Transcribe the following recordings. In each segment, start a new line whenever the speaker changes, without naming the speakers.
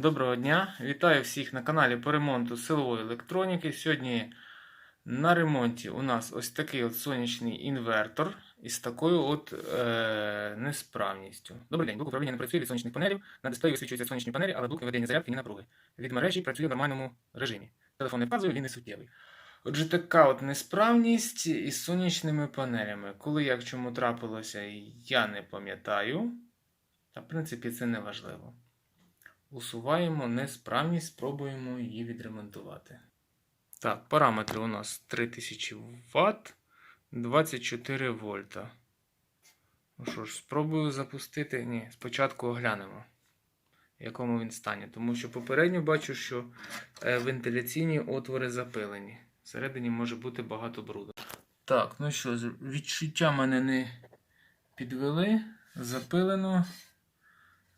Доброго дня! Вітаю всіх на каналі по ремонту силової електроніки. Сьогодні на ремонті у нас ось такий от сонячний інвертор із такою от е- несправністю. Добрий день, блок управління не працює від сонячних панелів. На дисплеї висвічуються сонячні панелі, але блок виведення зарядки ні напруги. Від мережі працює в нормальному режимі. Телефон не вказує, він не суттєвий. Отже, така от несправність із сонячними панелями. Коли як чому трапилося, я не пам'ятаю. Та, в принципі, це не важливо. Усуваємо несправність, спробуємо її відремонтувати. Так, параметри у нас 3000 Вт, 24 вольта. Ну що ж, спробую запустити. Ні, спочатку оглянемо, в якому він стані. Тому що попередньо бачу, що е, вентиляційні отвори запилені. Всередині може бути багато бруду. Так, ну що, відчуття мене не підвели. Запилено.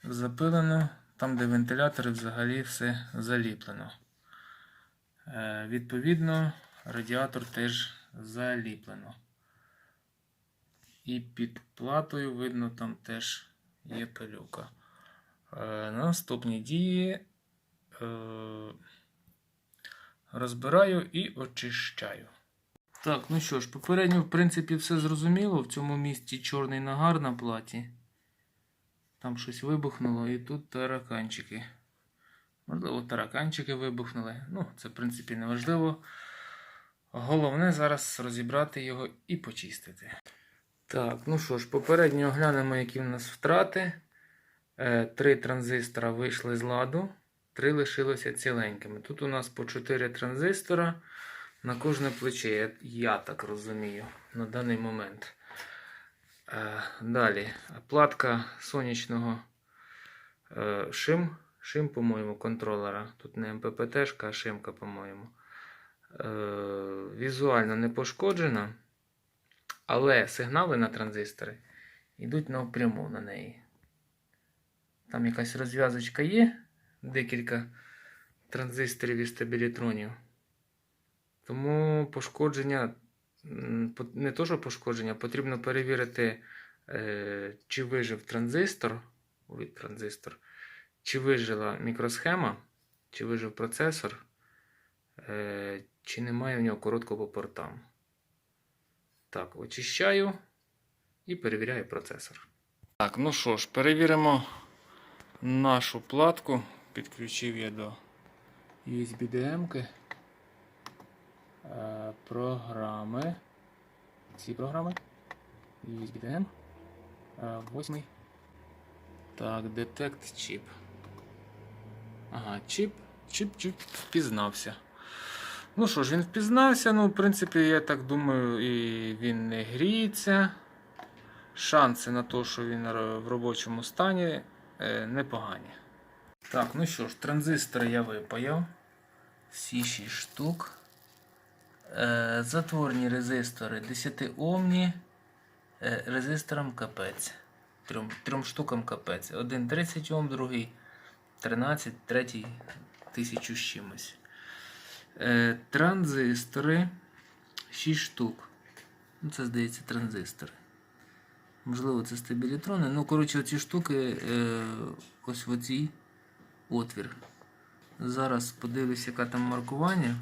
Запилено. Там, де вентилятори, взагалі все заліплено. Е, відповідно, радіатор теж заліплено. І під платою, видно, там теж є пилюка. Е, наступні дії е, розбираю і очищаю. Так, ну що ж, попередньо, в принципі, все зрозуміло. В цьому місці чорний нагар на платі. Там щось вибухнуло, і тут тараканчики. Можливо, тараканчики вибухнули. Ну, це, в принципі, не важливо. Головне зараз розібрати його і почистити. Так, ну що ж, попередньо оглянемо, які в нас втрати. Е, Три транзистора вийшли з ладу, три лишилося ціленькими. Тут у нас по 4 транзистора на кожне плече, я так розумію, на даний момент. Е, Далі платка сонячного е, шим, шим, по-моєму, контролера. Тут не МППТ, а шимка, по-моєму. Е, Візуально не пошкоджена, але сигнали на транзистори йдуть напряму на неї. Там якась розв'язочка є, декілька транзисторів і стабілітронів. Тому пошкодження не то, що пошкодження, потрібно перевірити, е, чи вижив транзистор, від транзистор, чи вижила мікросхема, чи вижив процесор, е, чи немає в нього короткого по портам. Так, очищаю і перевіряю процесор. Так, ну що ж, перевіримо нашу платку. Підключив я до USB-DM-ки. Е, програми. Ці програми. USB-DM. Е, Восьмий. Так, Detect Chip. Ага, чіп. Чіп, чіп впізнався. Ну що ж, він впізнався. Ну, в принципі, я так думаю, і він не гріється. Шанси на те, що він в робочому стані, е, непогані. Так, ну що ж, транзистори я випаяв. Всі 6 штук. Е, затворні резистори 10 Омні. Е, резисторам капець. Трьом, трьом штукам капець. Один 30 Ом, другий 13, третій 1000 з чимось. Е, транзистори 6 штук. Ну, це здається транзистори. Можливо, це стабілітрони. Ну, коротше, ці штуки ось в оцій отвір. Зараз подивлюсь, яке там маркування.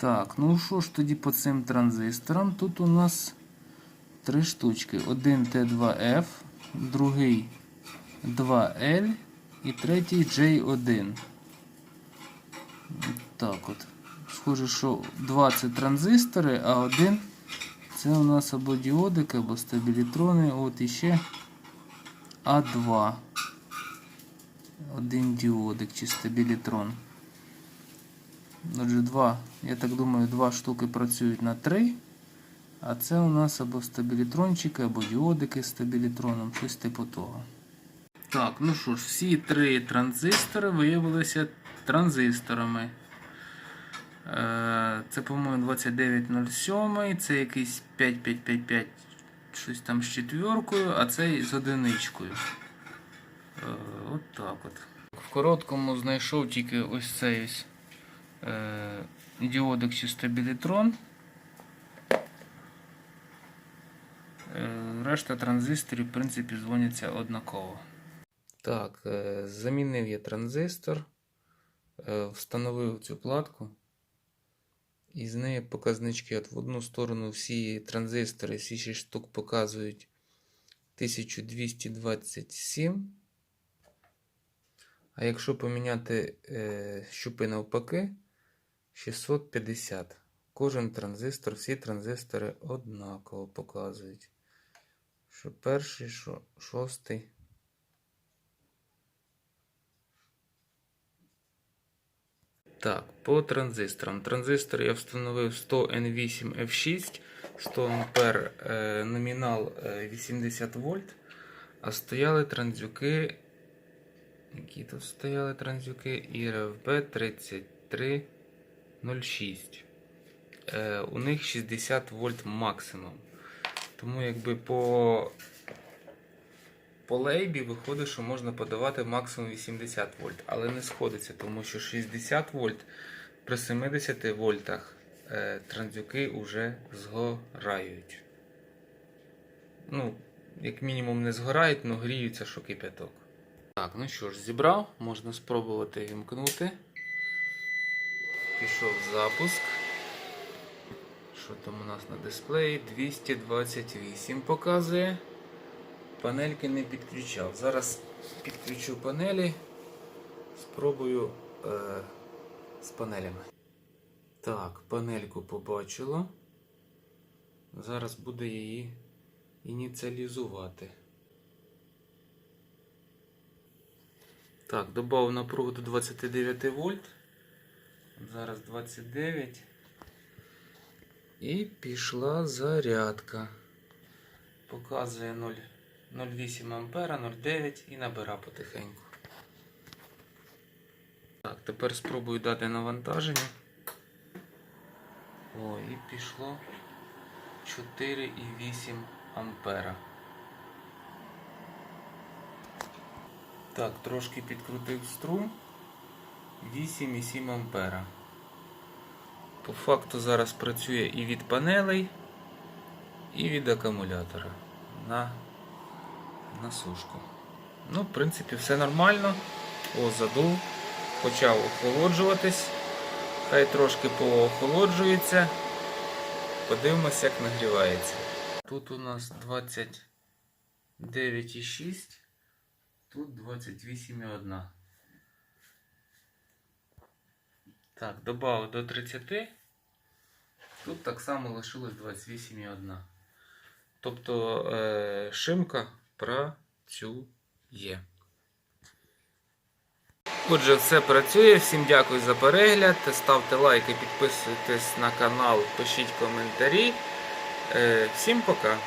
Так, ну що ж тоді по цим транзисторам? Тут у нас три штучки. Один Т2F, другий 2L і третій J1. От Так от. Схоже, що два це транзистори, а один це у нас або діодики, або стабілітрони. От іще А2. Один діодик чи стабілітрон. Отже, два, я так думаю, два штуки працюють на три. А це у нас або стабілітрончики, або діодики з стабілітроном, щось типу того. Так, ну що ж, всі три транзистори виявилися транзисторами. Е, Це, по-моєму, 2907, це якийсь 5555, щось там з четвіркою, а цей з одиничкою. Е, От так от. В короткому знайшов тільки ось цей ось діодик чи стабілітрон. Е, решта транзисторів, в принципі, дзвоняться однаково. Так, е, замінив я транзистор. е, встановив цю платку. І з неї показнички. От в одну сторону всі транзистори, всі 6 штук показують 1227. А якщо поміняти е, щупи навпаки, 650. Кожен транзистор, всі транзистори однаково показують. Що перший, що шостий. Так, по транзисторам. Транзистор я встановив 100N8F6, 100 ампер, е, номінал е, 80 вольт. А стояли транзюки. Які тут стояли транзюки? ІРФБ 33. 0,6. Е, у них 60 вольт максимум. Тому якби по по лейбі виходить, що можна подавати максимум 80 вольт, але не сходиться, тому що 60 вольт при 70 вольтах е, транзюки вже згорають. Ну, як мінімум, не згорають, але гріються що кипяток. Так, ну що ж, зібрав, можна спробувати вімкнути. Пішов запуск. Що там у нас на дисплеї? 228 показує. Панельки не підключав. Зараз підключу панелі. Спробую е, з панелями. Так, панельку побачило. Зараз буде її ініціалізувати. Так, додав напругу до 29 вольт. Зараз 29. І пішла зарядка. Показує 0,8 ампера, 0,9 і набира потихеньку. Так, тепер спробую дати навантаження. О, і пішло 4,8 ампера. Так, трошки підкрутив струм. 8,7 ампера. По факту зараз працює і від панелей, і від акумулятора на на сушку. Ну, в принципі, все нормально. О, задув. Почав охолоджуватись. Хай трошки поохолоджується. Подивимося, як нагрівається. Тут у нас 29,6, тут 28,1. Так, додав до 30. Тут так само лишилось 28,1. Тобто е, шимка працює. Отже, все працює. Всім дякую за перегляд. Ставте лайки, підписуйтесь на канал, пишіть коментарі. Е, всім пока!